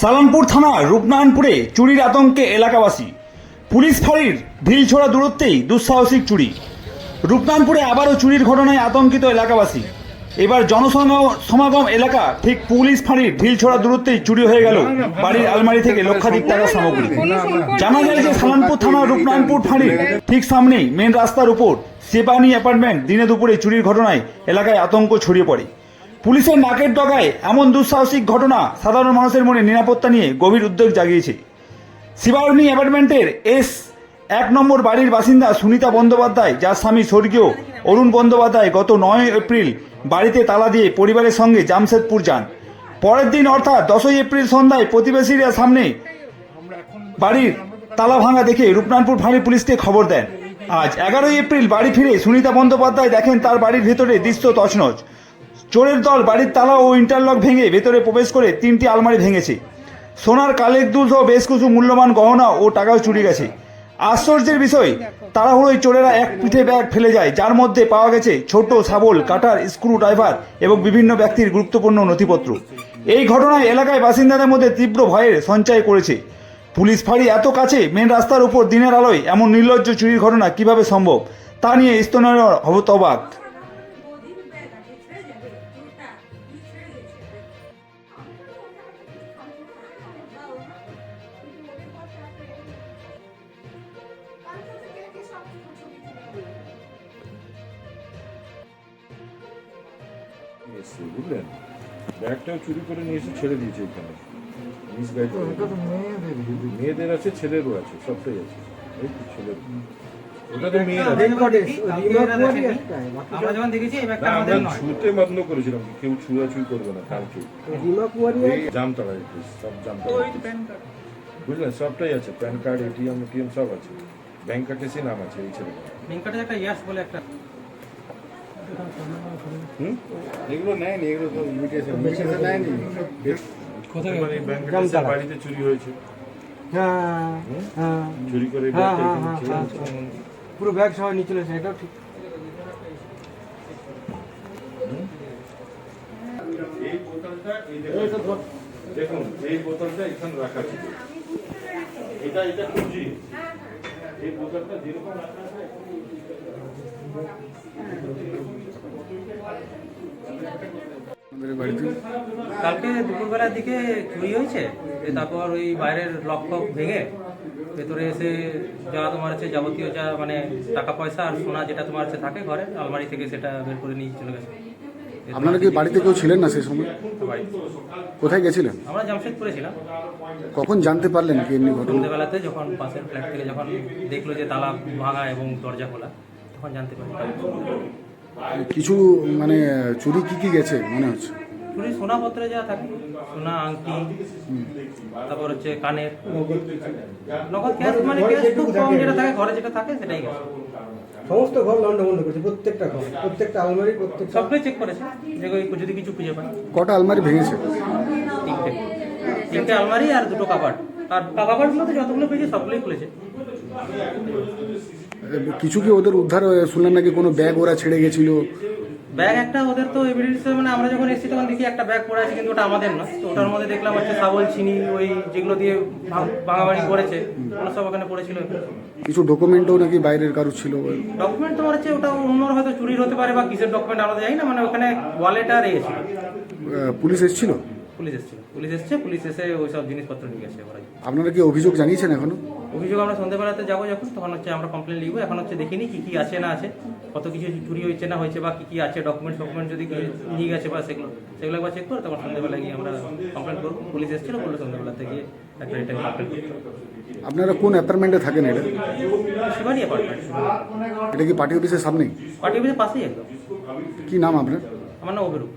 সালামপুর থানার রূপনারায়ণপুরে চুরির আতঙ্কে এলাকাবাসী। পুলিশ ফাঁড়ির ঢিল ছোড়া দূরত্বেই দুঃসাহসিক চুরি। রূপনারায়ণপুরে আবারও চুরির ঘটনায় আতঙ্কিত এলাকাবাসী। এবার জনসমাগম, সমাগম এলাকা ঠিক পুলিশ ফাঁড়ির ঢিল ছোড়া দূরত্বেই চুরি হয়ে গেল বাড়ির আলমারি থেকে লক্ষাধিক টাকার সামগ্রী। জানা যায় যে সালামপুর থানা, রূপনারায়ণপুর ফাঁড়ির ঠিক সামনেই মেন রাস্তার উপর সেবানি অ্যাপার্টমেন্ট দিনে দুপুরে চুরির ঘটনায় এলাকায় আতঙ্ক ছড়িয়ে পড়ে। পুলিশের নাকের ডগায় এমন দুঃসাহসিক ঘটনা সাধারণ মানুষের মনে নিরাপত্তা নিয়ে গভীর উদ্বেগ জাগিয়েছে। শিবারণী অ্যাপার্টমেন্টের এস এক নম্বর বাড়ির বাসিন্দা সুনিতা বন্দ্যোপাধ্যায়, যার স্বামী স্বর্গীয় অরুণ বন্দ্যোপাধ্যায় গত নয় এপ্রিল বাড়িতে তালা দিয়ে পরিবারের সঙ্গে জামশেদপুর যান। পরের দিন অর্থাৎ দশই এপ্রিল সন্ধ্যায় প্রতিবেশীরা সামনে বাড়ির তালা ভাঙা দেখে রূপনানপুর ফাঁড়ি পুলিশকে খবর দেন। আজ এগারোই এপ্রিল বাড়ি ফিরে সুনিতা বন্দ্যোপাধ্যায় দেখেন তার বাড়ির ভেতরে দৃশ্য তছনছ। চোরের দল, বাড়ির তালা ও ইন্টারলক ভেঙে ভেতরে প্রবেশ করে তিনটি আলমারি ভেঙেছে। সোনার কালের দুল সহ বেশ কিছু মূল্যবান গহনা ও টাকাও চুরি গেছে। আশ্চর্যের বিষয়, তাড়াহুড়োয় চোরেরা এক পিঠে ব্যাগ ফেলে যায়, যার মধ্যে পাওয়া গেছে ছোট শাবল কাটার স্ক্রু ড্রাইভার এবং বিভিন্ন ব্যক্তির গুরুত্বপূর্ণ নথিপত্র। এই ঘটনায় এলাকায় বাসিন্দাদের মধ্যে তীব্র ভয়ের সঞ্চয় করেছে। পুলিশ ফাঁড়ি এত কাছে, মেন রাস্তার উপর দিনের আলোয় এমন নির্লজ্জ চুরির ঘটনা কীভাবে সম্ভব, তা নিয়ে স্তনের হবতবাক এসছে বুঝলেন? ব্যাগটাও চুরি করে নিয়ে এসে ছেড়ে দিয়েছে এখানে। মিস গাইড মেয়েদের আছে ছেলেরও আছে সবটাই আছে। এই তো ছেলের ওটা তো মেয়ের আছে আমরা যখন দেখেছি এই ব্যাগটা আমাদের নয়। ছুতে বন্ধ করেছিলাম কেউ ছুঁড়াছুঁই করবে না কালকে। রিমা কুমারী জামতলা সব জামতলা বুঝলেন? সবটাই আছে প্যান কার্ড এটিএম এটিএম সব আছে। নাম আছে এই ছেলে লিঙ্কটা একটা ইয়াস বলে একটা এগুলো নেয়নি এগুলো তো ইমিটেশন ইমিটেশন নেয়নি। কোথায়? মানে বাড়িতে চুরি হয়েছে। হ্যাঁ হ্যাঁ চুরি করে হ্যাঁ, হ্যাঁ, হ্যাঁ। পুরো ব্যাগ সহ নিয়ে চলেছে এটাও ঠিক। এই বোতলটা এই দেখুন দেখুন এই বোতলটা এখানে রাখা ছিল। এটা এটা খুঁজি এই বোতলটা যেরকম রাখা আছে কালকে দুপুরবেলার দিকে চুরি হয়েছে তারপর ওই বাইরের লক ফক ভেঙে ভেতরে এসে যা তোমার হচ্ছে যাবতীয় যা মানে টাকা পয়সা আর সোনা যেটা তোমার হচ্ছে থাকে ঘরে আলমারি থেকে সেটা বের করে নিয়ে চলে গেছে। আপনারা কি বাড়িতে কেউ ছিলেন না সেই সময়? কোথায় গেছিলেন? আমরা জামশেদপুরে ছিলাম। কখন জানতে পারলেন কি এমনি ঘটনা? সন্ধ্যেবেলাতে যখন পাশের ফ্ল্যাট থেকে যখন দেখল যে তালা ভাঙা এবং দরজা খোলা তখন জানতে পারি? কিছু মানে চুরি কি কি গেছে মনে হচ্ছে? চুরি সোনাপত্রে যা থাকে সোনা আংটি তারপর হচ্ছে কানের নগদ ক্যাশ মানে ক্যাশ খুব কম যেটা থাকে ঘরে যেটা থাকে সেটাই গেছে। সমস্ত ঘর লন্ডা বন্ধ করেছে প্রত্যেকটা ঘর প্রত্যেকটা আলমারি প্রত্যেকটা সবটাই চেক করেছে যে যদি কিছু খুঁজে পায়। কটা আলমারি ভেঙেছে? তিনটে। তিনটে আলমারি আর দুটো কাবার্ড। আর কাবার্ডগুলো তো যতগুলো পেয়েছে সবগুলোই খুলেছে। কিছু কি ওদের উদ্ধার হয়ে- শুনলাম নাকি কোনো ব্যাগ ওরা ছেড়ে গেছিল? ব্যাগ একটা ওদের তো এভিডেন্স মানে আমরা যখন এসেছি তখন দেখি একটা ব্যাগ পড়ে আছে কিন্তু ওটা আমাদের না। তো ওটার মধ্যে দেখলাম হচ্ছে সাবল চিনি ওই যেগুলো দিয়ে ভাঙ- ভাঙাভাঙি করেছে ওগুলো সব ওখানে পড়েছিল। কিছু ডকুমেন্টও নাকি বাইরের কারও ছিল? ডকুমেন্ট তোমার হচ্ছে ওটা অন্যর হয়তো চুরির হতে পারে বা কিসের ডকুমেন্ট আমরা জানি না মানে ওখানে ওয়ালেট আর এ ছিল। আহ, পুলিশ এসেছিল? পুলিশ এসেছিল পুলিশ এসছে পুলিশ এসে ওই সব জিনিসপত্র নিয়ে গেছে আপনারা কি অভিযোগ জানিয়েছেন এখনও? অভিযোগ আমরা সন্ধ্যেবেলাতে যাব যখন তখন হচ্ছে আমরা কমপ্লেন লিখব। এখন হচ্ছে দেখিনি কি কি আছে না আছে কত কিছু চুরি হয়েছে না হয়েছে বা কি কি আছে ডকুমেন্টস ডকুমেন্ট যদি নিয়ে গেছে বা সেগুলো সেগুলো একবার চেক করে তখন সন্ধ্যেবেলা গিয়ে আমরা কমপ্লেন করব। পুলিশ এসেছিল বলল সন্ধ্যেবেলাতে গিয়ে একটা রিটার্ন কমপ্লেন আপনারা কোন অ্যাপার্টমেন্টে থাকেন এটা? শিবানী অ্যাপার্টমেন্ট এটা কি পার্টি অফিসের সামনেই? পার্টি অফিসের পাশেই একদম। কি নাম আপনার? আমার নাম অভিরূপ।